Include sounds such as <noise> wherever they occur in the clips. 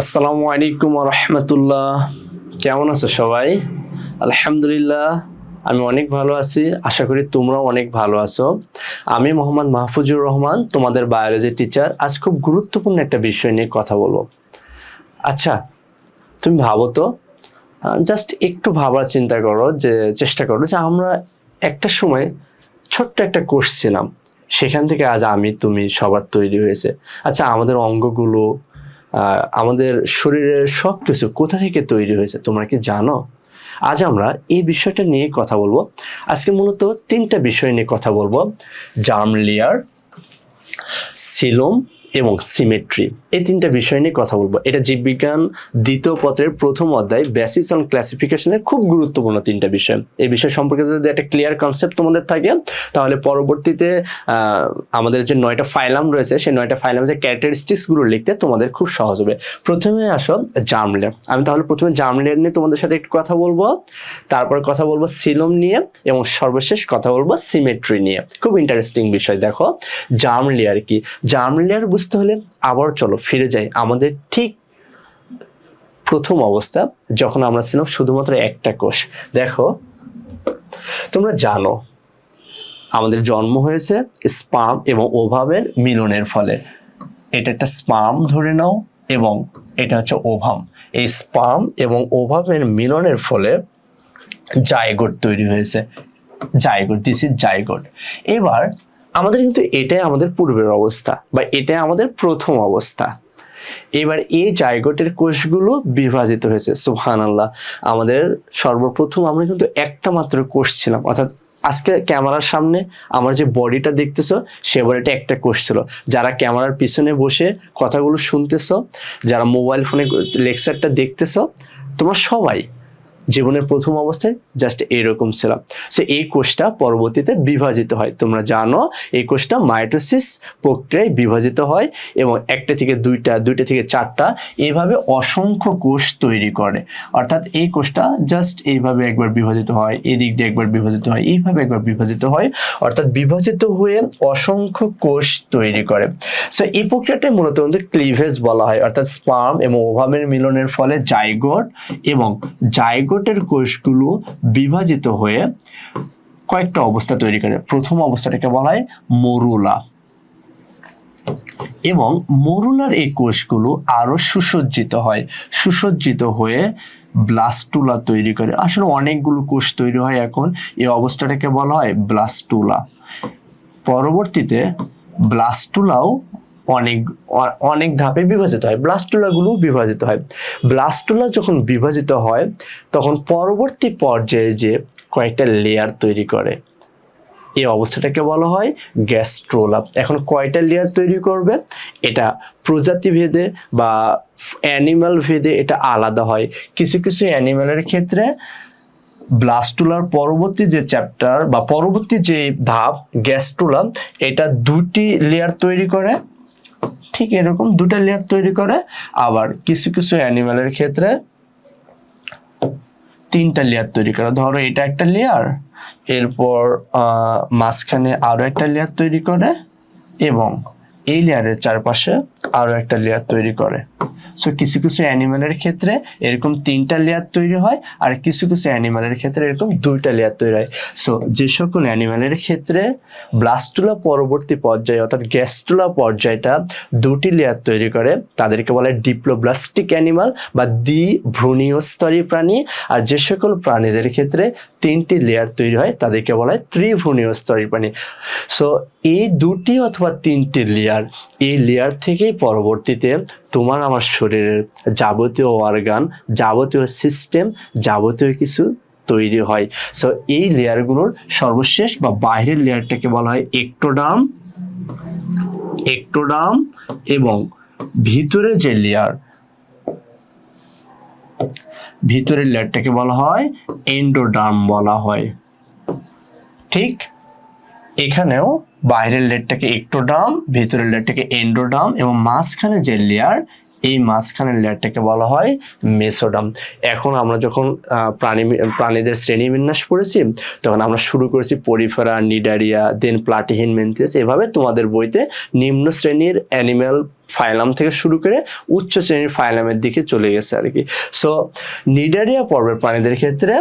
আসসালামু আলাইকুম রহমতুল্লাহ কেমন আছো সবাই? আলহামদুলিল্লাহ, আমি অনেক ভালো আছি। আশা করি তোমরাও অনেক ভালো আছো। আমি মোহাম্মদ মাহফুজুর রহমান, তোমাদের বায়োলজি টিচার আজ খুব গুরুত্বপূর্ণ একটা বিষয় নিয়ে কথা বলব। আচ্ছা তুমি ভাবো তো জাস্ট একটু ভাবার চিন্তা করো, যে চেষ্টা করো যে আমরা একটা সময় ছোট্ট একটা কোর্স ছিলাম। সেখান থেকে আজ আমি, তুমি, সবার তৈরি হয়েছে। আচ্ছা আমাদের অঙ্গগুলো আমাদের শরীরের সব কিছু কোথা থেকে তৈরি হয়েছে তোমরা কি জানো? আজ আমরা এই বিষয়টা নিয়ে কথা বলব। আজকে মূলত তিনটা বিষয় নিয়ে কথা বলব। জার্ম লেয়ার, সিলোম এবং সিমেট্রি এই তিনটা বিষয় নিয়ে কথা বলব। এটা জীববিজ্ঞান দ্বিতীয় পত্রের প্রথম অধ্যায় বেসিস অন ক্লাসিফিকেশনের খুব গুরুত্বপূর্ণ তিনটা বিষয়। এই বিষয় সম্পর্কে যদি একটা ক্লিয়ার কনসেপ্ট তোমাদের থাকে, তাহলে পরবর্তীতে আমাদের যে নয়টা ফাইলাম রয়েছে, সেই নয়টা ফাইলাম যে ক্যারেক্টারিস্টিক্সগুলো লিখতে তোমাদের খুব সহজ হবে। প্রথমে আসো জার্ম লেয়ার আমি তাহলে প্রথমে জার্ম লেয়ার নিয়ে তোমাদের সাথে একটু কথা বলব, তারপর কথা বলব সিলোম নিয়ে, এবং সর্বশেষ কথা বলব সিমেট্রি নিয়ে। খুব ইন্টারেস্টিং বিষয়, দেখো। জার্ম লেয়ার কি। জার্ম লেয়ার বুঝতে হলে আবার চলো ফিরে যাই। আমাদের ঠিক প্রথম অবস্থা যখন আমরা ছিলাম শুধুমাত্র একটা কোষ। দেখো, তোমরা জানো, আমাদের জন্ম হয়েছে স্পাম এবং ওভাবের মিলনের ফলে। এটা একটা স্পাম ধরে নাও এবং এটা হচ্ছে ওভাম। এই স্পাম এবং ওভামের মিলনের ফলে জায়গোট তৈরি হয়েছে। জায়গোট দিস ইজ জায়গোট এবার আমাদের কিন্তু এটাই আমাদের পূর্বের অবস্থা বা এটাই আমাদের প্রথম অবস্থা। এবার এই জায়গোটের কোষগুলো বিভাজিত হয়েছে সুবহান আল্লাহ আমাদের সর্বপ্রথম আমরা কিন্তু একটা মাত্র কোষ ছিলাম। অর্থাৎ আজকে ক্যামেরার সামনে আমার যে বডিটা দেখতেছো, সে বডিটা একটা কোষ ছিল। যারা ক্যামেরার পিছনে বসে কথাগুলো শুনতেছো, যারা মোবাইল ফোনে লেকচারটা দেখতেছো, তোমরা সবাই জীবনের প্রথম অবস্থায় জাস্ট এরকম ছিলাম সো এই কোষটা পরবর্তীতে বিভাজিত হয়। তোমরা জানো, এই কোষটা মাইটোসিস প্রক্রিয়ায় বিভাজিত হয় এবং একটা থেকে দুইটা দুইটা থেকে চারটা এইভাবে অসংখ্য কোষ তৈরি করে। অর্থাৎ এই কোষটা জাস্ট এইভাবে একবার বিভাজিত হয়, এদিক দিয়ে একবার বিভাজিত হয়, এইভাবে একবার বিভাজিত হয়। অর্থাৎ বিভাজিত হয়ে অসংখ্য কোষ তৈরি করে। সো এই প্রক্রিয়াটাই মূলত কিন্তু ক্লিভেজ বলা হয়। অর্থাৎ স্পার্ম এবং ওভামের মিলনের ফলে জাইগোট এবং জাইগোটের কোষগুলো বিভাজিত হয়ে কয়েকটা অবস্থা তৈরি করে। প্রথম অবস্থাটাকে বলা হয় মরুলা। এবং মরুলার এই কোষগুলো আরও সুসজ্জিত হয়। সুসজ্জিত হয়ে ব্লাস্টুলা তৈরি করে। আসলে অনেকগুলো কোষ তৈরি হয় এখন। এই অবস্থাটাকে বলা হয় ব্লাস্টুলা। পরবর্তীতে ব্লাস্টুলাও অনেক অনেক ধাপে বিভাজিত হয়, ব্লাস্টুলাগুলো বিভাজিত হয়। ব্লাস্টুলা যখন বিভাজিত হয়, তখন পরবর্তী পর্যায়ে যে কয়েকটা লেয়ার তৈরি করে, এই অবস্থাটাকে বলা হয় গ্যাস্ট্রোলা এখন কয়টা লেয়ার তৈরি করবে? এটা প্রজাতি ভেদে বা অ্যানিমাল ভেদে এটা আলাদা হয়। কিছু কিছু অ্যানিমালের ক্ষেত্রে ব্লাস্টুলার পরবর্তী যে চ্যাপ্টার বা পরবর্তী যে ধাপ গ্যাস্ট্রোলা এটা দুটি লেয়ার তৈরি করে। ঠিক এরকম দুটো লেয়ার তৈরি করে, আবার কিছু কিছু অ্যানিমালের ক্ষেত্রে তিনটা লেয়ার তৈরি করে। ধরো এটা একটা লেয়ার এরপর মাঝখানে আরও একটা লেয়ার তৈরি করে, এবং এই লেয়ারের চারপাশে আরও একটা লেয়ার তৈরি করে। সো কিছু কিছু অ্যানিমালের ক্ষেত্রে এরকম তিনটা লেয়ার তৈরি হয় আর কিছু কিছু অ্যানিমালের ক্ষেত্রে এরকম দুইটা লেয়ার তৈরি হয়। সো যে সকল অ্যানিমালের ক্ষেত্রে ব্লাস্টুলা পরবর্তী পর্যায়ে অর্থাৎ গ্যাস্টুলা পর্যায়টা দুটি লেয়ার তৈরি করে, তাদেরকে বলা হয় ডিপ্লোব্লাস্টিক অ্যানিমাল বা দ্বি ভ্রূণীয়স্তরী প্রাণী। আর যে সকল প্রাণীদের ক্ষেত্রে তিনটি লেয়ার তৈরি হয়, তাদেরকে বলা হয় ত্রিভ্রূণীয়স্তরী প্রাণী। সো এই দুটি অথবা তিনটি লেয়ার এই লেয়ার থেকেই পরবর্তীতে তোমার আমার শরীরের যাবতীয় অর্গান যাবতীয় সিস্টেম যাবতীয় কিছু তৈরি হয়। সো এই লেয়ারগুলোর সর্বশেষ বা বাইরের লেয়ারটাকে বলা হয় একটোডাম একটোডাম এবং ভিতরে যে লেয়ার ভিতরের লেয়ারটাকে বলা হয় এন্ডোডার্ম বলা হয়। ঠিক? এখানেও বাইরের লেয়ারটাকে একটোডাম ভিতরের লেয়ারটাকে এন্ডোডাম এবং মাঝখানে যে লেয়ার, এই মাঝখানের লেয়ারটাকে বলা হয় মেসোডাম। এখন আমরা যখন প্রাণী, প্রাণীদের শ্রেণীবিন্যাস পড়েছি, তখন আমরা শুরু করেছি পরিফেরা, নিডারিয়া, দেন প্লাটিহিন মেন্থিয়াস এভাবে তোমাদের বইতে নিম্ন শ্রেণির অ্যানিম্যাল ফাইলাম থেকে শুরু করে উচ্চ শ্রেণির ফাইলামের দিকে চলে গেছে আর কি। সো নিডারিয়া পর্বের প্রাণীদের ক্ষেত্রে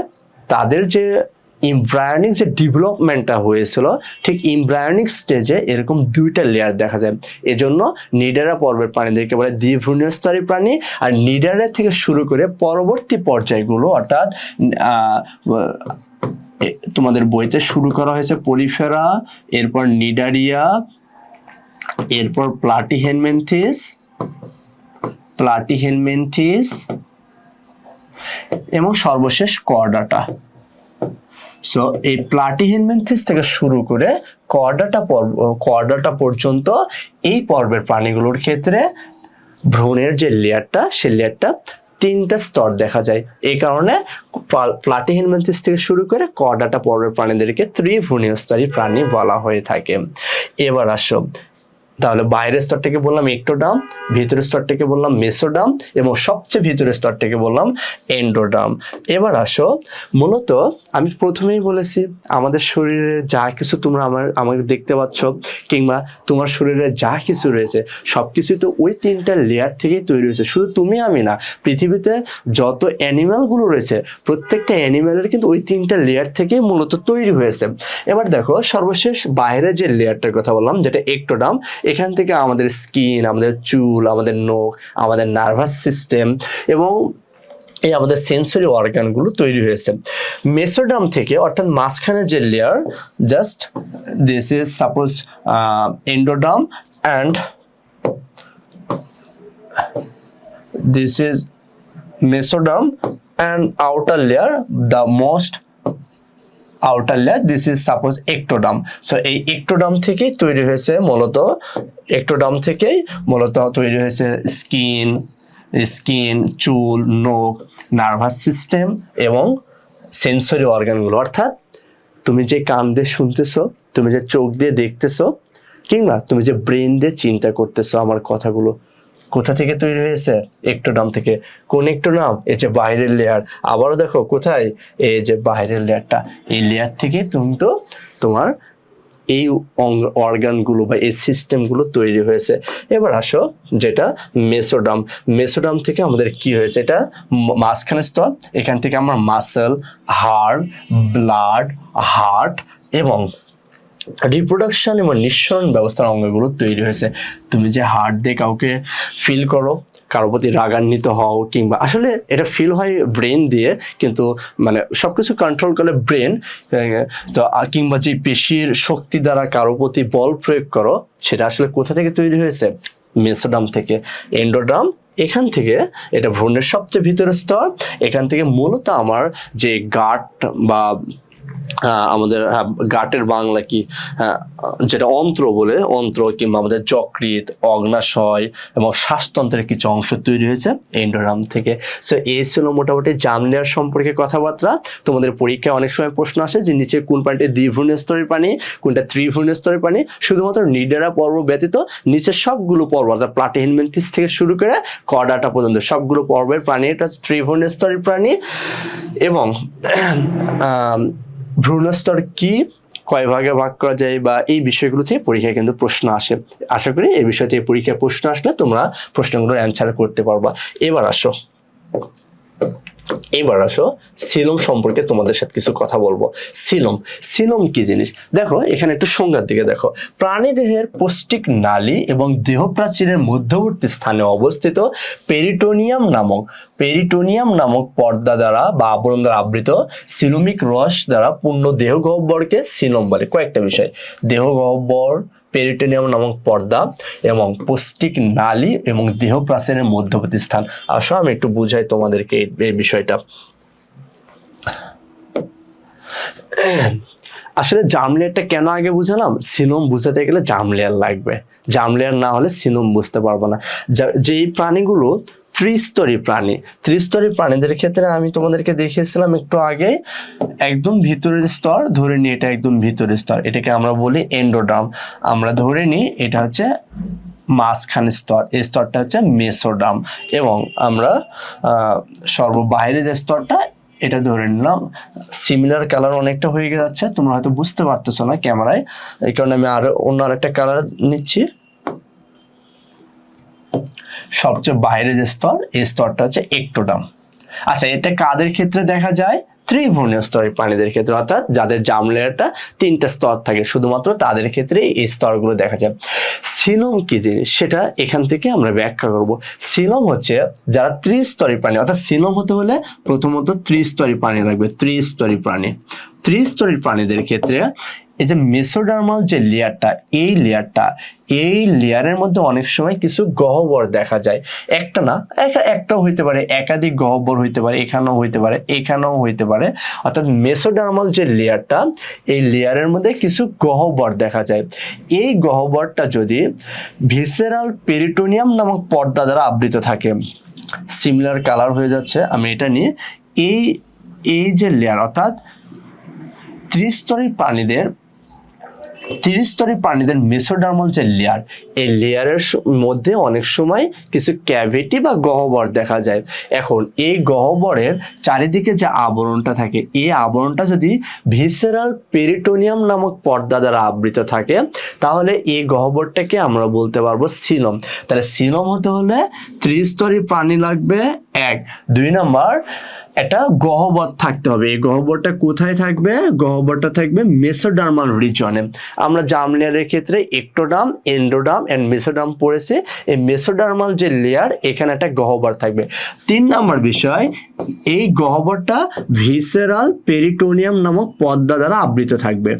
তাদের যে ইমব্রায়নিক যে ডেভেলপমেন্টটা হয়েছিল, ঠিক ইমব্রায়নিক স্টেজে এরকম দুইটা লেয়ার দেখা যায়। এজন্য নিডারা পর্বের প্রাণীদেরকে বলে দ্বিভ্রূণীয় স্তরী প্রাণী, আর নিডারা থেকে শুরু করে পরবর্তী পর্যায়গুলো, অর্থাৎ তোমাদের বইতে শুরু করা হয়েছে পলিফেরা, এরপর নিডারিয়া, এরপর প্লাটিহেনমেন্থিস প্লাটিহেনমেন্থিস, এবং সর্বশেষ কর্ডাটা। সো এই প্লাটিহেনমেন্থিস থেকে শুরু করে কর্ডাটা পর্ব কর্ডাটা পর্যন্ত এই পর্বের প্রাণীগুলোর ক্ষেত্রে ভ্রূণের যে লেয়ারটা সে লেয়ারটা তিনটা স্তর দেখা যায়। এই কারণে প্লাটিহেনমেন্থিস থেকে শুরু করে কর্ডাটা পর্বের প্রাণীদেরকে ত্রিভ্রূণীয় স্তরী প্রাণী বলা হয়ে থাকে। এবার আসো। তাহলে বাইরের স্তরটাকে বললাম একটোডাম ভিতরের স্তরটাকে বললাম মেসোডাম এবং সবচেয়ে ভিতরের স্তরটাকে বললাম এন্ডোডাম। এবার আসো, মূলত আমি প্রথমেই বলেছি আমাদের শরীরে যা কিছু তোমরা আমার, আমাকে দেখতে পাচ্ছ কিংবা তোমার শরীরে যা কিছু রয়েছে সব কিছুই তো ওই তিনটা লেয়ার থেকেই তৈরি হয়েছে। শুধু তুমি, আমি না, পৃথিবীতে যত অ্যানিম্যালগুলো রয়েছে, প্রত্যেকটা অ্যানিম্যালের কিন্তু ওই তিনটা লেয়ার থেকেই মূলত তৈরি হয়েছে। এবার দেখো, সর্বশেষ বাইরে যে লেয়ারটার কথা বললাম, যেটা একটোডাম এখান থেকে আমাদের স্কিন, আমাদের চুল, আমাদের নখ, আমাদের নার্ভাস সিস্টেম এবং এই আমাদের সেন্সরি অর্গানগুলো তৈরি হয়েছে। মেসোডাম থেকে অর্থাৎ মাঝখানে যে layer just this is suppose endoderm and this is mesoderm and outer layer, the most outer layer, this is suppose ectoderm so, এই ectoderm থেকেই তৈরি হয়েছে মূলত ectoderm থেকেই মূলত তৈরি হয়েছে স্কিন স্কিন চুল, নখ নার্ভাস সিস্টেম এবং সেন্সরি অর্গানগুলো অর্থাৎ তুমি যে কান দিয়ে শুনতেছো, তুমি যে চোখ দিয়ে দেখতেছো, কিংবা তুমি যে ব্রেন দিয়ে চিন্তা করতেছো, আমার কথাগুলো কোথা থেকে তৈরি হয়েছে? একটোডাম থেকে। কোন একটোডাম এই যে বাইরের লেয়ার আবারও দেখো, কোথায়? এই যে বাইরের লেয়ারটা এই লেয়ার থেকে তুমি তো তোমার এই অর্গানগুলো বা এই সিস্টেমগুলো তৈরি হয়েছে। এবার আসো, যেটা মেসোডাম মেসোডাম থেকে আমাদের কি হয়েছে? এটা মাঝখানে স্তর। এখান থেকে আমার মাসেল হাড় ব্লাড হার্ট এবং রিপ্রোডাকশন এবং নিঃসরণ ব্যবস্থার অঙ্গগুলো তৈরি হয়েছে। তুমি যে হার্ট দিয়ে কাউকে ফিল করো কারও প্রতি রাগান্বিত হও কিংবা আসলে এটা ফিল হয় ব্রেন দিয়ে, কিন্তু মানে সবকিছু কন্ট্রোল করে ব্রেন তো কিংবা যে পেশির শক্তি দ্বারা কারও প্রতি বল প্রয়োগ করো, সেটা আসলে কোথা থেকে তৈরি হয়েছে? মেসোডাম থেকে। এন্ডোডাম, এখান থেকে, এটা ভ্রূণের সবচেয়ে ভিতরের স্তর, এখান থেকে মূলত আমার যে গাট বা আমাদের গাটের বাংলা কি যেটা অন্ত্র বলে, অন্ত্র কিংবা আমাদের যকৃত অগ্নাশয় এবং শ্বাসতন্ত্রের কিছু অংশ তৈরি হয়েছে এন্ডোরাম থেকে। সো এই ছিল মোটামুটি জামলিয়ার সম্পর্কে কথাবার্তা। তোমাদের পরীক্ষায় অনেক সময় প্রশ্ন আসে যে নিচে কোন পানিটি দ্বিভ্রূণীয় স্তরের পানি, কোনটা ত্রিভ্রূণীয় স্তরের পানি? শুধুমাত্র নিডেরা পর্ব ব্যতীত নিচের সবগুলো পর্ব, অর্থাৎ প্লাটিহেনমেন্থিস থেকে শুরু করে কর্ডাটা পর্যন্ত, সবগুলো পর্বের প্রাণী এটা হচ্ছে ত্রিভ্রূণীয় স্তরের প্রাণী এবং ভ্রূণস্তর কি? কয় ভাগে ভাগ করা যায় বা এই বিষয়গুলো থেকে পরীক্ষায় কিন্তু প্রশ্ন আসে। আশা করি এই বিষয় থেকে পরীক্ষায় প্রশ্ন আসলে তোমরা প্রশ্নগুলোর অ্যান্সার করতে পারবা। এবার আসো। এবার আসো, সিলম সম্পর্কে তোমাদের সাথে কিছু কথা বলব। সিলম সিলম কি জিনিস? দেখো, এখানে একটু সংজ্ঞার দিকে দেখো। প্রাণী দেহের পৌষ্টিক নালী এবং দেহ প্রাচীরের মধ্যবর্তী স্থানে অবস্থিত পেরিটোনিয়াম নামক পেরিটোনিয়াম নামক পর্দা দ্বারা বা আবরণ দ্বারা আবৃত সিলোমিক রস দ্বারা পূর্ণ দেহ গহ্বরকে সিলম বলে। কয়েকটা বিষয়। দেহ গহ্বর পেরিটোনিয়াম নামক পর্দা এবং পৌষ্টিক নালী এবং দেহ প্রাচীনের মধ্যবর্তী স্থান। আসো, আমি একটু বুঝাই তোমাদেরকে এই- বিষয়টা। আসলে জামলেয়ারটা কেন আগে বুঝালাম? সিনোম বুঝাতে গেলে জামলেয়ার লাগবে। জামলেয়ার না হলে সিনোম বুঝতে পারব না। যেই প্রাণীগুলো ত্রিস্তরী প্রাণী। ত্রিস্তরী প্রাণীদের ক্ষেত্রে আমি তোমাদেরকে দেখিয়েছিলাম একটু আগে, একদম ভিতরের স্তর, ধরে নিই এটা একদম ভিতরের স্তর। এটাকে আমরা বলি এন্ডোডাম আমরা ধরে নিই এটা হচ্ছে মাঝখান স্তর। এই স্তরটা হচ্ছে মেসোডাম এবং আমরা সর্ববাহিরে যে স্তরটা, এটা ধরে নিলাম। সিমিলার কালার অনেকটা হয়ে যাচ্ছে, তোমরা হয়তো বুঝতে পারতেছো না ক্যামেরায়। এই কারণে আমি আরও অন্য আরেকটা কালার নিচ্ছি। সবচেয়ে বাইরে যে স্তর, এই স্তরটা হচ্ছে একটোডাম আচ্ছা এটা কাদের ক্ষেত্রে দেখা যায়? ত্রিভুবনীয় স্তরের প্রাণীদের ক্ষেত্রে, অর্থাৎ যাদের জাম তিনটা স্তর থাকে, শুধুমাত্র তাদের ক্ষেত্রে এই স্তরগুলো দেখা যায়। সিলম কি জিনিস? সেটা এখান থেকে আমরা ব্যাখ্যা করব। সিলম হচ্ছে যারা ত্রিস্তরী প্রাণী, অর্থাৎ সিলম হতে হলে প্রথমত ত্রিস্তরী প্রাণী লাগবে, ত্রিস্তরী প্রাণী। ত্রিস্তরী প্রাণীদের ক্ষেত্রে এই যে মেসোডার্মাল যে লেয়ারটা, এই লেয়ারটা, এই লেয়ারের মধ্যে অনেক সময় কিছু গহ্বর দেখা যায়। একটা না, একা, একটাও হইতে পারে, একাধিক গহ্বর হইতে পারে, এখানেও হইতে পারে, এখানেও হইতে পারে। অর্থাৎ মেসোডার্মাল যে লেয়ারটা, এই লেয়ারের মধ্যে কিছু গহ্বর দেখা যায়। এই গহ্বরটা যদি ভিসেরাল পেরিটোনিয়াম নামক পর্দা দ্বারা আবৃত থাকে, সিমিলার কালার হয়ে যাচ্ছে, আমি এটা নিয়ে, এই এই যে লেয়ার, অর্থাৎ ত্রিস্তরী প্রাণীদের ত্রিস্তরী প্রাণীদের মেসোডার্মাল যে লেয়ার এই লেয়ারের মধ্যে অনেক সময় কিছু ক্যাভিটি বা গহ্বর দেখা যায়। এখন এই গহ্বরের চারিদিকে যে আবরণটা থাকে, এই আবরণটা যদি ভিসেরাল পেরিটোনিয়াম নামক পর্দা দ্বারা আবৃত থাকে, তাহলে এই গহ্বরটাকে আমরা বলতে পারব সিলম তাহলে সিলম হতে হলে ত্রিস্তরী প্রাণী লাগবে এক। দুই নাম্বার একটা গহ্বর থাকতে হবে। এই গহ্বরটা কোথায় থাকবে? গহ্বরটা থাকবে মেসোডার্মাল রিজনে। আমরা জামলেয়ারের ক্ষেত্রে একটোডাম এন্ডোডাম এন্ড মেসোডাম পড়েছে। এই মেসোডার্মাল যে লেয়ার এখানে একটা গহ্বর থাকবে। তিন নম্বর বিষয়, এই গহ্বরটা ভিসেরাল পেরিটোনিয়াম নামক পর্দা দ্বারা আবৃত থাকবে।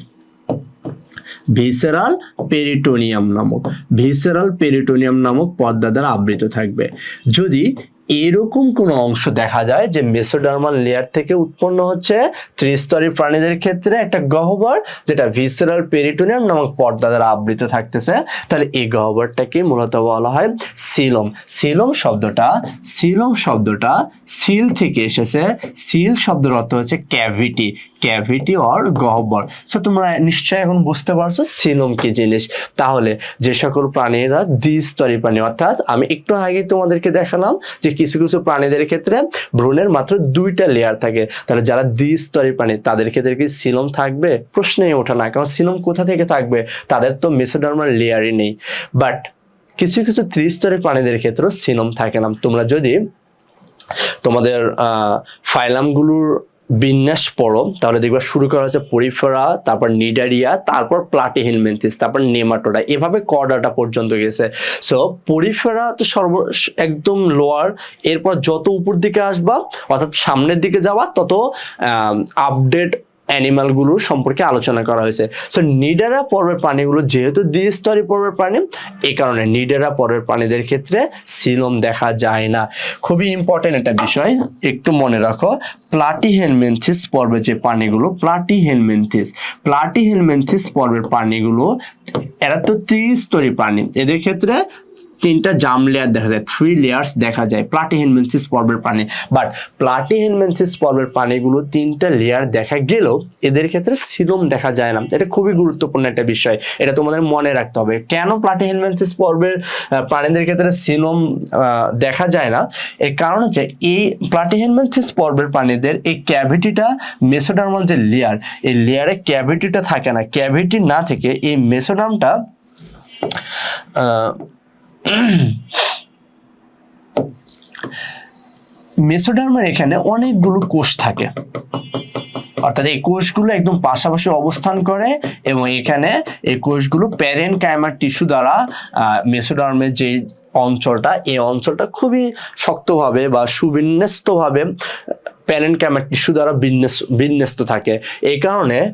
ভিসেরাল পেরিটোনিয়াম নামক ভিসেরাল পেরিটোনিয়াম নামক পর্দা দ্বারা আবৃত থাকবে। যদি এরকম কোনো অংশ দেখা যায় যে মেসোডার্মাল লেয়ার থেকে উৎপন্ন হচ্ছে ত্রিস্তরী প্রাণীদের ক্ষেত্রে একটা গহ্বর, যেটা ভিসেরাল পেরিটোনিয়াম নামক পর্দা দ্বারা আবৃত থাকতেছে। তাহলে এই গহ্বরটাকে মূলত বলা হয় সিলম। সিলম শব্দটা সিলম শব্দটা সিল থেকে এসেছে। সিল শব্দের অর্থ হচ্ছে ক্যাভিটি ক্যাভিটি অর গহ্বর। সো তোমরা নিশ্চয়ই এখন বুঝতে পারছ সিলম কি জিনিস। তাহলে যে সকল প্রাণীরা দ্বিস্তরী প্রাণী, অর্থাৎ আমি একটু আগে তোমাদেরকে দেখালাম যে কিছু কিছু প্রাণীদের ক্ষেত্রে ভ্রূণের মাত্র দুইটা লেয়ার থাকে। তাহলে যারা দ্বিস্তরী প্রাণী, তাদের ক্ষেত্রে কি সিলম থাকবে? প্রশ্নেই ওঠে না, কারণ সিলম কোথা থেকে থাকবে? তাদের তো মেসোডার্মাল লেয়ারই নেই। বাট কিছু কিছু ত্রিস্তরের প্রাণীদের ক্ষেত্রেও সিলম থাকে না। তোমরা যদি তোমাদের ফাইলামগুলোর বিন্যাস পড়ো তাহলে দেখবা শুরু করা হচ্ছে পরিফেরা, তারপর নিডারিয়া, তারপর প্লাটিহিনমেন্থিস তারপর নেমাটোডা, এভাবে কর্ডাটা পর্যন্ত গেছে। সো পরিফেরা তো সর্ব, একদম লোয়ার এরপর যত উপর দিকে আসবা, অর্থাৎ সামনের দিকে যাওয়া তত আপডেট অ্যানিমালগুলোর সম্পর্কে আলোচনা করা হয়েছে। সো নিডারা পর্বের প্রাণীগুলো যেহেতু দ্বিস্তরী পর্বের প্রাণী, এই কারণে নিডারা পর্বের প্রাণীদের ক্ষেত্রে সিলম দেখা যায় না। খুবই ইম্পর্টেন্ট একটা বিষয়, একটু মনে রাখো প্লাটিহেলমেন্থিস পর্বে যে প্রাণীগুলো প্লাটিহেলমেন্থিস প্লাটিহেলমেন্থিস পর্বের প্রাণীগুলো, এরা তো ত্রিস্তরী প্রাণী। এদের ক্ষেত্রে তিনটা জাম লেয়ার দেখা যায় থ্রি লেয়ার্স দেখা যায় প্লাটিহেনমেন্থিস পর্বের প্রাণী বাট প্লাটিহেনমেন্থিস পর্বের প্রাণীগুলো তিনটা লেয়ার দেখা গেলেও এদের ক্ষেত্রে সিলম দেখা যায় না। এটা খুবই গুরুত্বপূর্ণ একটা বিষয়। এটা তোমাদের মনে রাখতে হবে। কেন প্লাটিহেনমেন্থিস পর্বের প্রাণীদের ক্ষেত্রে সিলম দেখা যায় না? এর কারণ হচ্ছে এই প্লাটিহেনমেন্থিস পর্বের প্রাণীদের এই ক্যাভিটিটা মেসোডার্মাল যে লেয়ার এই লেয়ারে ক্যাভিটিটা থাকে না। ক্যাভিটি না থেকে এই মেসোডার্মটা <clears throat> মেসোডার্মার এখানে অনেকগুলো কোষ থাকে। অর্থাৎ এই কোষগুলো একদম পাশাপাশি অবস্থান করে এবং এখানে এই কোষগুলো প্যারেন্ট কাইমার টিস্যু দ্বারা মেসোডার্মের যে অঞ্চলটা, এই অঞ্চলটা খুবই শক্তভাবে বা সুবিন্যস্তভাবে প্যারেন্ট কাইমার টিস্যু দ্বারা বিন্যস, বিন্যস্ত থাকে। এই কারণে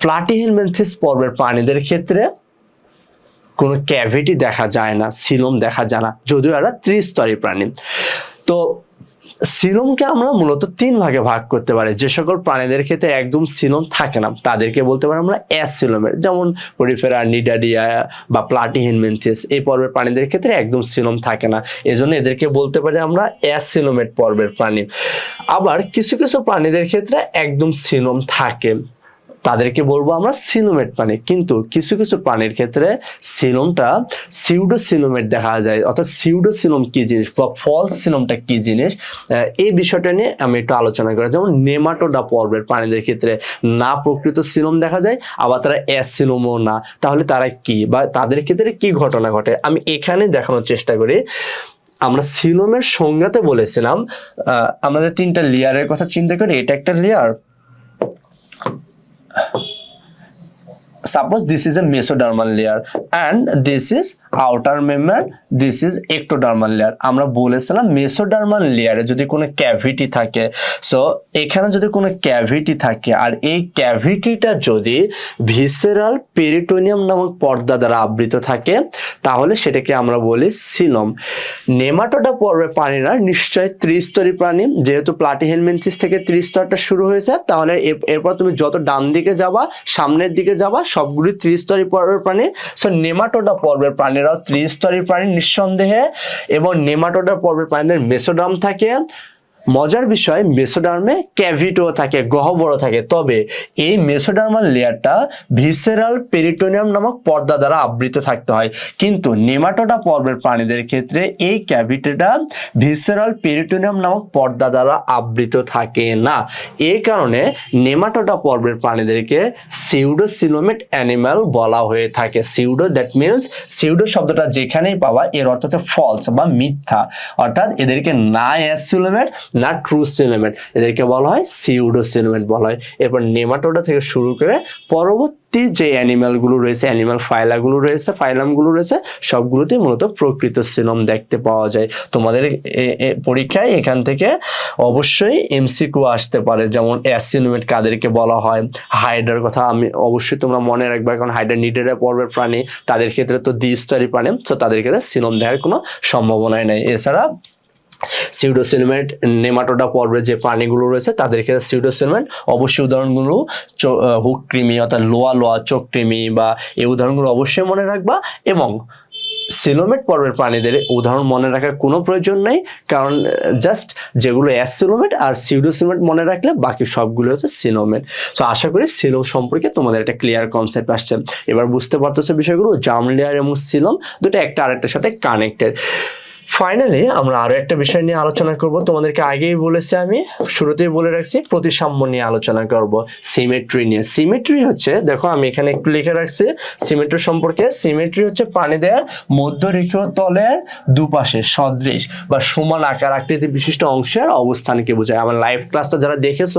প্লাটিহেলমেন্থিস পর্বের প্রাণীদের ক্ষেত্রে কোনো ক্যাভিটি দেখা যায় না সিলম দেখা যায় না, যদিও এরা ত্রিস্তরী প্রাণী। তো সিলমকে আমরা মূলত তিন ভাগে ভাগ করতে পারি। যে সকল প্রাণীদের ক্ষেত্রে একদম সিলম থাকে না, তাদেরকে বলতে পারি আমরা অ্যাস সিলমের যেমন পরিফেরা নিডাডিয়া বা প্লাটিহিনমেন্থিস এই পর্বের প্রাণীদের ক্ষেত্রে একদম সিলম থাকে না। এজন্য এদেরকে বলতে পারি আমরা অ্যাস সিলোমেট পর্বের প্রাণী। আবার কিছু কিছু প্রাণীদের ক্ষেত্রে একদম সিলম থাকে। তাদেরকে বলব আমরা সিলোমেট প্রাণী। কিন্তু কিছু কিছু প্রাণীর ক্ষেত্রে সিলোমটা সিউডো সিলোমেট দেখা যায়। অর্থাৎ সিউডো সিলোম কি জিনিস বা ফলস সিলোমটা কি জিনিস? এই বিষয়টা নিয়ে আমি একটু আলোচনা করি। যেমন নেমাটোডা পর্বের প্রাণীদের ক্ষেত্রে না প্রকৃত সিলোম দেখা যায়, আবার তারা অ্যাস সিলোমও না। তাহলে তারা কি বা তাদের ক্ষেত্রে কি ঘটনা ঘটে? আমি এখানে দেখানোর চেষ্টা করি। আমরা সিলোমের সংজ্ঞাতে বলেছিলাম আমাদের তিনটা লেয়ারের কথা চিন্তা করি, এটা একটা layer 哎 suppose this is a mesodermal layer and this is outer membrane, this is ectodermal layer. আমরা বলেছিলাম মেসোডার্মাল লেয়ারে যদি কোনো ক্যাভিটি থাকে সো এখানে যদি কোনো ক্যাভিটি থাকে, আর এই ক্যাভিটিটা যদি ভিসেরাল পেরিটোনিয়াম নামক পর্দা দ্বারা আবৃত থাকে, তাহলে সেটাকে আমরা বলি সিলম নেমাটোডা পর্বের প্রাণীরা নিশ্চয় ত্রিস্তরী প্রাণী। যেহেতু প্লাটিহেলমিনথিস থেকে ত্রিস্তরটা শুরু হয়েছে, তাহলে এর- এরপর তুমি যত ডান দিকে যাবা, সামনের দিকে যাবা সবগুলি ত্রিস্তরী পর্বের প্রাণী। সো নেমাটোডা পর্বের প্রাণীরাও ত্রিস্তরী প্রাণী নিঃসন্দেহে এবং নেমাটোডা পর্বের প্রাণীদের মেসোডাম থাকে। মজার বিষয়, মেসোডার্মে ক্যাভিটো থাকে গহ্বর থাকে। তবে এই মেসোডার্মাল লেয়ারটা ভিসেরাল পেরিটোনিয়াম নামক পর্দা দ্বারা আবৃত থাকতে হয়। কিন্তু নেমাটোডা পর্বের প্রাণীদের ক্ষেত্রে এই ক্যাভিটিটা ভিসেরাল পেরিটোনিয়াম নামক পর্দা দ্বারা আবৃত থাকে না। এই কারণে নেমাটোডা পর্বের প্রাণীদেরকে সিউডো সিলোমেট অ্যানিম্যাল বলা হয়ে থাকে। সিউডো দ্যাট মিনস সিউডো শব্দটা যেখানেই পাওয়া, এর অর্থ হচ্ছে ফলস বা মিথ্যা। অর্থাৎ এদেরকে না অ্যাসিলোমেট না ট্রু সিনেমেন্ট এদেরকে বলা হয় সিউডো সিনেমেন্ট বলা হয়। এরপর নেমাটোডা থেকে শুরু করে পরবর্তী যে অ্যানিমালগুলো রয়েছে অ্যানিমাল ফাইলাগুলো রয়েছে ফাইলামগুলো রয়েছে, সবগুলোতে মূলত প্রকৃত সিলম দেখতে পাওয়া যায়। তোমাদের পরীক্ষায় এখান থেকে অবশ্যই এমসিকিউ আসতে পারে। যেমন অ্যাসিলোমেট কাদেরকে বলা হয়। হাইডার কথা আমি অবশ্যই তোমরা মনে রাখবে, কারণ হাইডার নিডেরা পর্বের প্রাণী। তাদের ক্ষেত্রে তো দ্বিস্তরী প্রাণী তো তাদের ক্ষেত্রে সিলম দেওয়ার কোনো সম্ভাবনাই নেই। এছাড়া সিউডোসিলমেট নেমাটোডা পর্বের যে প্রাণীগুলো রয়েছে, তাদের ক্ষেত্রে সিউডোসিলমেট অবশ্যই উদাহরণগুলো হুক কৃমি অর্থাৎ লোয়া লোয়া চোখ কৃমি বা এই উদাহরণগুলো অবশ্যই মনে রাখবা এবং সিলোমেট পর্বের প্রাণীদের উদাহরণ মনে রাখার কোনো প্রয়োজন নেই, কারণ জাস্ট যেগুলো অ্যাসিলোমেট আর সিউডোসিলোমেট মনে রাখলে বাকি সবগুলো হচ্ছে সিলোমেট। সো আশা করি সিলোম সম্পর্কে তোমাদের একটা ক্লিয়ার কনসেপ্ট আসছে। এবার বুঝতে পারতেছে বিষয়গুলো, জার্ম লেয়ার এবং সিলোম দুটো একটা আরেকটার সাথে কানেক্টেড ফাইনালি আমরা আরও একটা বিষয় নিয়ে আলোচনা করব। তোমাদেরকে আগেই বলেছি আমি, শুরুতেই বলে রাখছি, প্রতিসাম্য নিয়ে আলোচনা করব সিমেট্রি নিয়ে। সিমেট্রি হচ্ছে, দেখো আমি এখানে একটু লিখে রাখছি সিমেট্রি সম্পর্কে। সিমেট্রি হচ্ছে প্রাণীদের মধ্যরেখীয় তলের দুপাশে সদৃশ বা সমান আকার আকৃতি বিশিষ্ট অংশের অবস্থানকে বোঝায়। আমার লাইভ ক্লাসটা যারা দেখেছ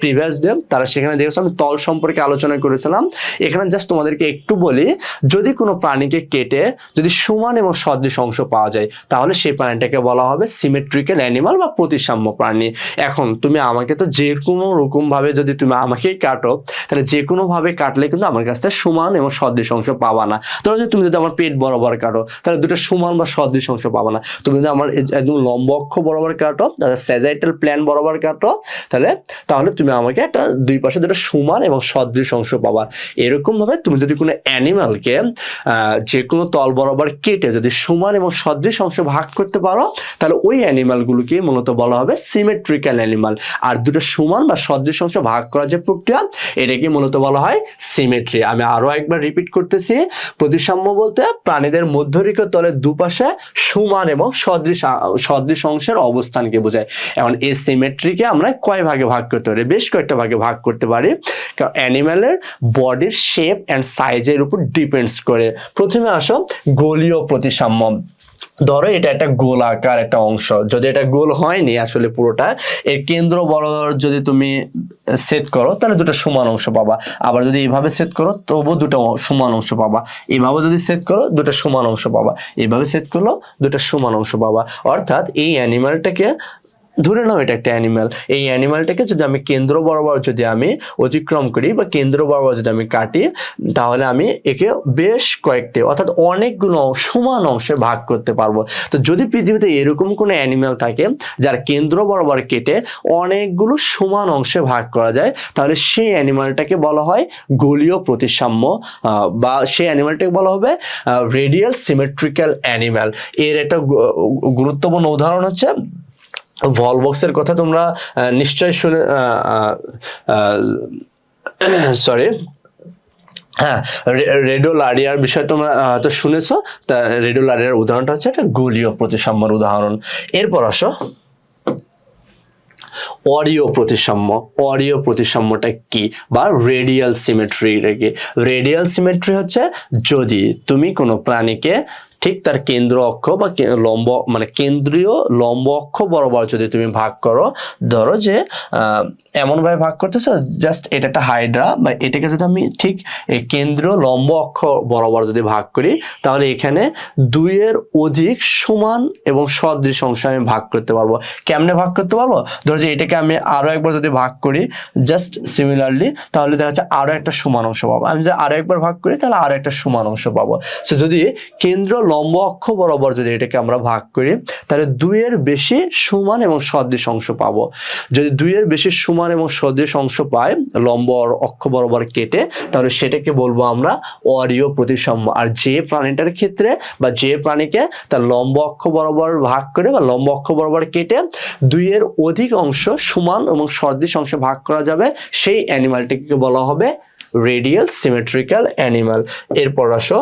প্রিভিয়াস ডে তারা সেখানে দেখেছ, আমি তল সম্পর্কে আলোচনা করেছিলাম। এখানে জাস্ট তোমাদেরকে একটু বলি, যদি কোনো প্রাণীকে কেটে যদি সমান এবং সদৃশ অংশ পাওয়া যায়, তাহলে সেই প্রাণীটাকে বলা হবে সিমেট্রিক্যাল অ্যানিমাল বা প্রতিসাম্য প্রাণী। এখন তুমি আমাকে তো যে কোনো রকম ভাবে যদি তুমি আমাকেই কাটো, তাহলে যে কোনো ভাবে কাটলে কিন্তু আমার কাছ থেকে সমান এবং সদৃশ অংশ পাবা না। ধরো যে তুমি যদি আমার পেট বরাবর কাটো, তাহলে দুটো সমান বা সদৃশ অংশ পাবা না। তুমি যদি আমার একদম লম্ব অক্ষ বরাবর কাটো, তাহলে স্যাজাইটাল প্ল্যান বরাবর কাটো, তাহলে তাহলে তুমি আমাকে একটা দুই পাশে দুটো সমান এবং সদৃশ অংশ পাবা। এরকম ভাবে তুমি যদি কোনো অ্যানিমালকে যে কোনো তল বরাবর কেটে যদি সমান এবং সদৃশ অংশ ভাগ করতে পারো, তাহলে ওই অ্যানিমালগুলোকে মূলত বলা হবে সিমেট্রিক্যাল অ্যানিমাল আর দুটো সমান বা সদৃশ অংশ ভাগ করার যে প্রক্রিয়া, এটাকে মূলত বলা হয় সিমেট্রি আমি আরও একবার রিপিট করতেছি, প্রতিসাম্য বলতে প্রাণীদের মধ্যরিক তলের দুপাশে সমান এবং সদৃশ সদৃশ অংশের অবস্থানকে বোঝায়। এখন এই সিমেট্রিকে আমরা কয় ভাগে ভাগ করতে পারি? বেশ কয়েকটা ভাগে ভাগ করতে পারি। কারণ অ্যানিম্যালের বডির শেপ অ্যান্ড সাইজের উপর ডিপেন্ডস করে। প্রথমে আসো গোলীয় প্রতিসাম্য। ধরো এটা একটা গোল আকার একটা অংশ। যদি এটা গোল হয়নি আসলে পুরোটা, এর কেন্দ্র বরাবর যদি তুমি সেট করো, তাহলে দুটো সমান অংশ পাবা। আবার যদি এভাবে সেট করো, তবু দুটো সমান অংশ পাবা। এভাবে যদি সেট করো, দুটো সমান অংশ পাবা। এভাবে সেট করল দুটো সমান অংশ পাবা। অর্থাৎ এই অ্যানিমালটাকে ধরে নাও এটা একটা অ্যানিমাল এই অ্যানিমালটাকে যদি আমি কেন্দ্র বরাবর যদি আমি অতিক্রম করি বা কেন্দ্র বরাবর যদি আমি কাটি, তাহলে আমি একে বেশ কয়েকটি অর্থাৎ অনেকগুলো সমান অংশে ভাগ করতে পারব। তো যদি পৃথিবীতে এরকম কোনো অ্যানিমাল থাকে যার কেন্দ্র বরাবর কেটে অনেকগুলো সমান অংশে ভাগ করা যায়, তাহলে সেই অ্যানিমালটাকে বলা হয় গোলীয় প্রতিসাম্য বা সেই অ্যানিমালটাকে বলা হবে রেডিয়াল সিমেট্রিক্যাল অ্যানিমাল এর একটা গুরুত্বপূর্ণ উদাহরণ হচ্ছে ভলবক্সের কথা তোমরা নিশ্চয় শুনে সরি হ্যাঁ রেডিও রেডিওলারিয়ার বিষয় তোমরা হয়তো শুনেছো? তা রেডিওলারিয়ার উদাহরণটা হচ্ছে একটা গোলীয় প্রতিসাম্যর উদাহরণ। এরপর আসো। অডিও প্রতিসাম্য, অডিও প্রতিসাম্যটা কি? বা রেডিয়াল সিমেট্রিটা কি রেডিয়াল সিমেট্রি হচ্ছে যদি তুমি কোনো প্রাণীকে ঠিক তার কেন্দ্র অক্ষ বা লম্ব মানে কেন্দ্রীয় লম্ব অক্ষ বরাবর যদি তুমি ভাগ করো, ধরো যে এমনভাবে ভাগ করতেছো জাস্ট এটা একটা হাইড্রা বা এটাকে যদি আমি ঠিক কেন্দ্রীয় লম্ব অক্ষ বরাবর যদি ভাগ করি, তাহলে এখানে দুইয়ের অধিক সমান এবং সদৃশ অংশ আমি ভাগ করতে পারব। কেমনে ভাগ করতে পারব? ধরো যে এটাকে আমি আরও একবার যদি ভাগ করি জাস্ট সিমিলারলি তাহলে দেখা যাচ্ছে আরও একটা সমান অংশ পাবো। আমি যদি আরও একবার ভাগ করি, তাহলে আরও একটা সমান অংশ পাবো। সো যদি কেন্দ্র লম্ব অক্ষ বরাবর যদি এটাকে আমরা ভাগ করি, তাহলে দুইয়ের বেশি সমান এবং সদৃশ অংশ পাবো। যদি দুইয়ের বেশি সমান এবং সদৃশ অংশ পাই লম্ব অক্ষ বরাবর কেটে, তাহলে সেটাকে বলব আমরা অরীয় প্রতিসাম্য আর যে প্রাণীটার ক্ষেত্রে বা যে প্রাণীকে তার লম্ব অক্ষ বরাবর ভাগ করে বা লম্ব অক্ষ বরাবর কেটে দুইয়ের অধিক অংশ সমান এবং সদৃশ অংশে ভাগ করা যাবে, সেই অ্যানিমালটিকে বলা হবে রেডিয়াল সিমেট্রিক্যাল অ্যানিমাল। এরপর আসো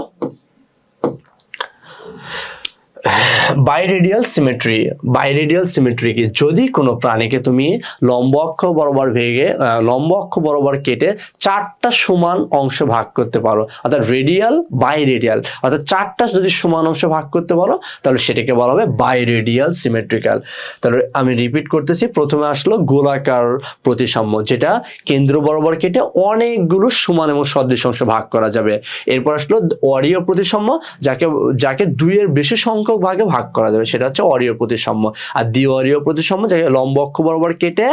বাইরেডিয়াল সিমেট্রি বাইরেডিয়াল সিমেট্রি কি যদি কোনো প্রাণীকে তুমি লম্ব অক্ষ বরাবর ভেঙে লম্ব অক্ষ বরাবর কেটে চারটা সমান অংশ ভাগ করতে পারো, অর্থাৎ রেডিয়াল বাইরেডিয়াল অর্থাৎ চারটা যদি সমান অংশ ভাগ করতে পারো, তাহলে সেটাকে বলা হবে বাইরেডিয়াল সিমেট্রিক্যাল তাহলে আমি রিপিট করতেছি, প্রথমে আসলো গোলাকার প্রতিসাম্য, যেটা কেন্দ্র বরাবর কেটে অনেকগুলো সমান এবং সদৃশ অংশ ভাগ করা যাবে। এরপর আসলো অরীয় প্রতিসাম্য, যাকে যাকে দুইয়ের বেশি সংখ্যক ভাগে ভাগ করা যাবে, সেটা হচ্ছে অরীয় প্রতিসাম্য। আর দ্বিঅরীয় প্রতিসাম্য, যাকে লম্ব অক্ষ বরাবর কেটে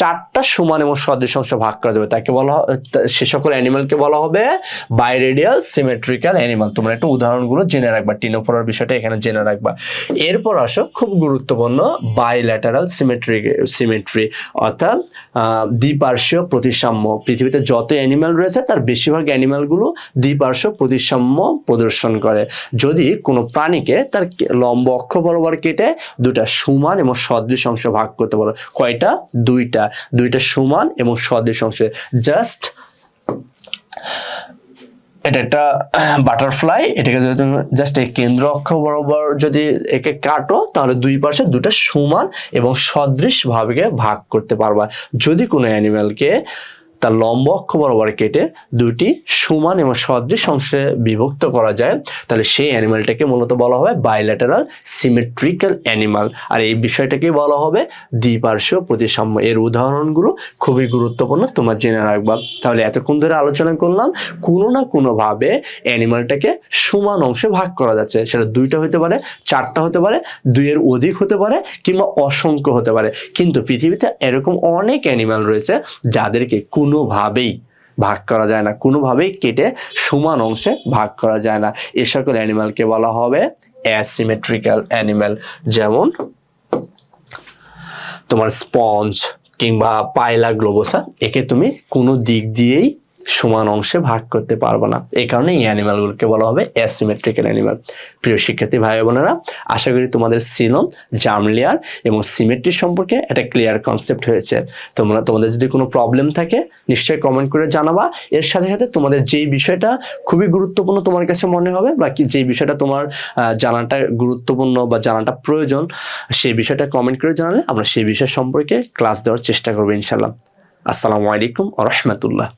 চারটা সমান এবং সদৃশ অংশ ভাগ করা যাবে। তাকে বলা সে সকল অ্যানিমালকে বলা হবে বাইরেডিয়াল সিমেট্রিক্যাল অ্যানিমাল তোমরা একটু উদাহরণগুলো জেনে রাখবা, টিনোফোরার বিষয়টা এখানে জেনে রাখবা। এরপর আসো খুব গুরুত্বপূর্ণ বাইল্যাটারাল সিমেট্রি সিমেট্রি অর্থাৎ দ্বিপার্শ্বীয় প্রতিসাম্য। পৃথিবীতে যত অ্যানিমাল রয়েছে, তার বেশিরভাগ অ্যানিমালগুলো দ্বিপার্শ্ব প্রতিসাম্য প্রদর্শন করে। যদি কোনো প্রাণীকে তার লম্ব অক্ষ বরাবর কেটে দুটা সমান এবং সদৃশ অংশ ভাগ করতে পারো কয়টা? দুইটা দুইটা সমান এবং সদৃশ অংশ জাস্ট এটা একটা বাটারফ্লাই এটাকে যদি জাস্ট এই কেন্দ্র অক্ষ বরাবর যদি একে কাটো, তাহলে দুই পাশে দুটো সমান এবং সদৃশ ভাবে ভাগ করতে পারবা। যদি কোনো অ্যানিম্যালকে তার লম্ব অক্ষ বরাবর কেটে দুটি সমান এবং সদৃশ অংশে বিভক্ত করা যায়। তাহলে সেই অ্যানিমালটাকে মূলত বলা হবে বাইল্যাটারাল সিমেট্রিক্যাল অ্যানিমাল আর এই বিষয়টাকে বলা হবে দ্বিপার্শ্বীয় প্রতিসাম্য। এর উদাহরণগুলো খুবই গুরুত্বপূর্ণ, তোমার জেনে রাখবা। তাহলে এতক্ষণ ধরে আলোচনা করলাম, কোনো না কোনোভাবে অ্যানিমালটাকে সমান অংশে ভাগ করা যাচ্ছে। সেটা দুইটা হতে পারে, চারটা হতে পারে, দুইয়ের অধিক হতে পারে কিংবা অসংখ্য হতে পারে। কিন্তু পৃথিবীতে এরকম অনেক অ্যানিমাল রয়েছে, যাদেরকে কোনোভাবেই ভাগ করা যায় না, কোনোভাবেই কেটে সমান অংশে ভাগ করা যায় না। এ সকল অ্যানিমালকে বলা হবে অ্যাসিমেট্রিক্যাল অ্যানিমাল। যেমন তোমার স্পঞ্জ কিংবা পায়লা গ্লোবোসা, একে তুমি কোনো দিক দিয়েই সমান অংশে ভাগ করতে পারবে না। এই কারণে এই অ্যানিমালগুলোকে বলা হবে অ্যাসিমেট্রিক্যাল অ্যানিমাল প্রিয় শিক্ষার্থী ভাই বোনেরা, আশা করি তোমাদের সিলম জার্ম লেয়ার এবং সিমেট্রি সম্পর্কে একটা ক্লিয়ার কনসেপ্ট হয়েছে। তোমরা, তোমাদের যদি কোনো প্রবলেম থাকে, নিশ্চয়ই কমেন্ট করে জানাবা। এর সাথে সাথে তোমাদের যেই বিষয়টা খুবই গুরুত্বপূর্ণ তোমার কাছে মনে হবে, বা কি যেই বিষয়টা তোমার জানাটা গুরুত্বপূর্ণ বা জানাটা প্রয়োজন, সেই বিষয়টা কমেন্ট করে জানালে আমরা সেই বিষয় সম্পর্কে ক্লাস দেওয়ার চেষ্টা করব ইনশাল্লাহ আসসালামু আলাইকুম রহমতুল্লাহ।